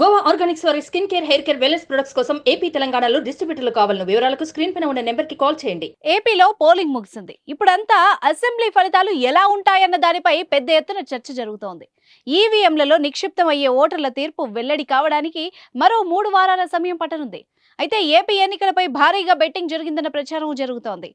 Goa organics వారి skin care hair care wellness products కోసం AP తెలంగాణలో డిస్ట్రిబ్యూటర్లు కావాలన్న వివరాలకు స్క్రీన్ పైన ఉన్న నెంబర్కి కాల్ చేయండి. ఏపీలో పోలింగ్ ముగిసింది ఇప్పుడంతా అసెంబ్లీ ఫలితాలు ఎలా ఉంటాయన్న దానిపై పెద్ద ఎత్తున చర్చ జరుగుతోంది. ఈవీఎంలలో నిక్షిప్తమయ్యే ఓటర్ల తీర్పు వెల్లడి కావడానికి మరో మూడు వారాల సమయం పట్టనుంది. అయితే ఏపీ ఎన్నికలపై భారీగా బెట్టింగ్ జరిగిందన్న ప్రచారం జరుగుతోంది.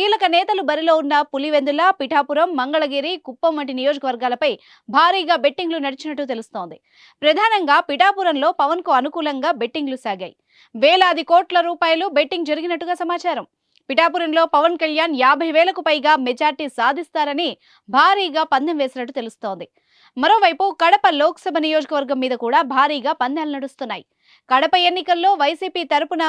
కీలక నేతలు బరిలో ఉన్న పులివెందుల పిఠాపురం మంగళగిరి కుప్పం వంటి నియోజకవర్గాలపై భారీగా బెట్టింగ్లు నడిచినట్టు తెలుస్తోంది. ప్రధానంగా పిఠాపురంలో పవన్కు అనుకూలంగా బెట్టింగ్లు సాగాయి. వేలాది కోట్ల రూపాయలు బెట్టింగ్ జరిగినట్టుగా సమాచారం. పిఠాపురంలో పవన్ కళ్యాణ్ యాభై వేలకు పైగా మెజార్టీ సాధిస్తారని భారీగా పందెం వేసినట్టు తెలుస్తోంది. మరోవైపు కడప లోక్సభ నియోజకవర్గం మీద కూడా భారీగా పందాలు నడుస్తున్నాయి. కడప ఎన్నికల్లో వైసీపీ తరపున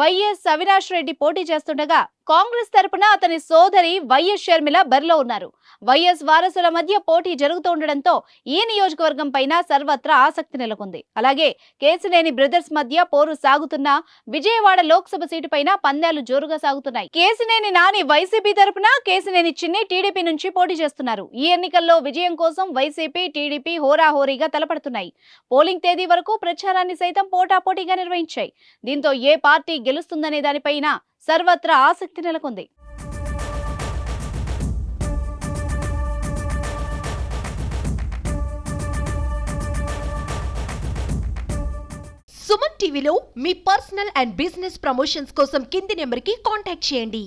వైఎస్ అవినాష్ రెడ్డి పోటీ చేస్తుండగా కాంగ్రెస్ తరపున అతని సోదరి వైఎస్ షర్మిల బరిలో ఉన్నారు. వైఎస్ వారసుల మధ్య పోటీ జరుగుతుండటంతో ఈ నియోజకవర్గం పైన సర్వత్రా ఆసక్తి నెలకొంది. అలాగే కేసులేని బ్రదర్స్ మధ్య పోరు సాగుతున్న విజయవాడ లోక్సభ సీటు పైన పందాలు జోరుగా సాగుతున్నాయి. కేసినేని నాని వైసీపీ తరపున కేసినేని చిన్ని టీడీపీ నుంచి పోటీ చేస్తున్నారు. ఈ ఎన్నికల్లో విజయం కోసం వైసీపీ టీడీపీ హోరాహోరీగా తలపడుతున్నాయి. పోలింగ్ తేదీ వరకు ప్రచారాన్ని సైతం పోటాపోటీగా నిర్వహించాయి. దీంతో ఏ పార్టీ గెలుస్తుందనే దానిపైన సర్వత్రా ఆసక్తి నెలకొంది. సుమన్ టీవీలో మీ పర్సనల్ అండ్ బిజినెస్ ప్రమోషన్స్ కోసం కింది నెంబర్కి కాంటాక్ట్ చేయండి.